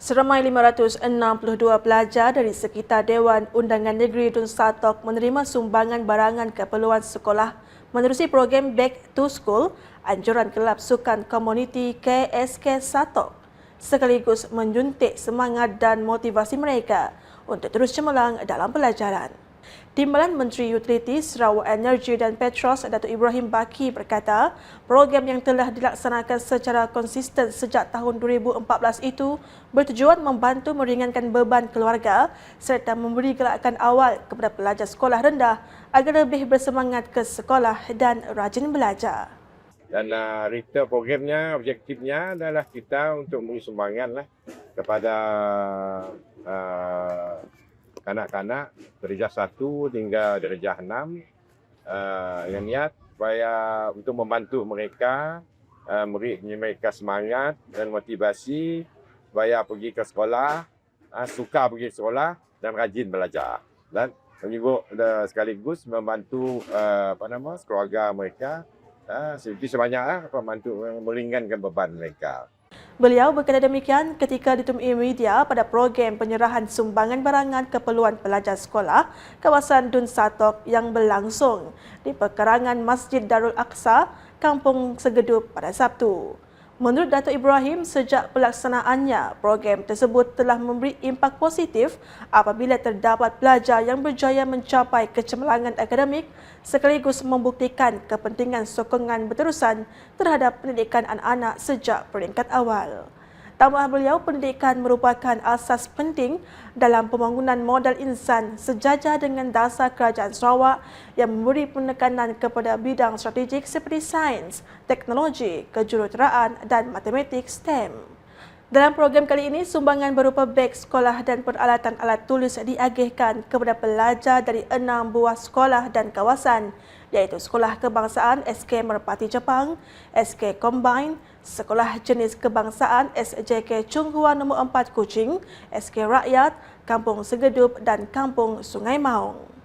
Seramai 562 pelajar dari sekitar Dewan Undangan Negeri Dun Satok menerima sumbangan barangan keperluan sekolah menerusi program Back to School anjuran Kelab Sukan Komuniti KSK Satok sekaligus menjuntik semangat dan motivasi mereka untuk terus cemerlang dalam pelajaran. Timbalan Menteri Utiliti Sarawak Energi dan Petros Datuk Ibrahim Baki berkata, program yang telah dilaksanakan secara konsisten sejak tahun 2014 itu bertujuan membantu meringankan beban keluarga serta memberi gerakan awal kepada pelajar sekolah rendah agar lebih bersemangat ke sekolah dan rajin belajar. Dan uh, retail programnya, objektifnya adalah kita untuk memberi sumbangan lah kepada uh, kanak-kanak darjah satu hingga darjah enam uh, dengan niat supaya untuk membantu mereka uh, memberi mereka semangat dan motivasi supaya pergi ke sekolah uh, suka pergi ke sekolah dan rajin belajar dan juga uh, sekaligus membantu uh, apa nama keluarga mereka uh, sedikit sebanyaklah membantu meringankan beban mereka. Beliau berkata demikian ketika ditemui media pada program penyerahan sumbangan barangan keperluan pelajar sekolah kawasan Dun Satok yang berlangsung di perkerangan Masjid Darul Aqsa, Kampung Segedup pada Sabtu. Menurut Datuk Ibrahim, sejak pelaksanaannya, program tersebut telah memberi impak positif apabila terdapat pelajar yang berjaya mencapai kecemerlangan akademik sekaligus membuktikan kepentingan sokongan berterusan terhadap pendidikan anak-anak sejak peringkat awal. Tambah beliau, pendidikan merupakan asas penting dalam pembangunan modal insan sejajar dengan dasar kerajaan Sarawak yang memberi penekanan kepada bidang strategik seperti sains, teknologi, kejuruteraan dan matematik STEM. Dalam program kali ini, sumbangan berupa beg sekolah dan peralatan alat tulis diagihkan kepada pelajar dari enam buah sekolah dan kawasan iaitu Sekolah Kebangsaan SK Merpati Jepang, SK Combine, Sekolah Jenis Kebangsaan SJK Chung Hua nombor 4 Kuching, SK Rakyat, Kampung Segedup dan Kampung Sungai Maung.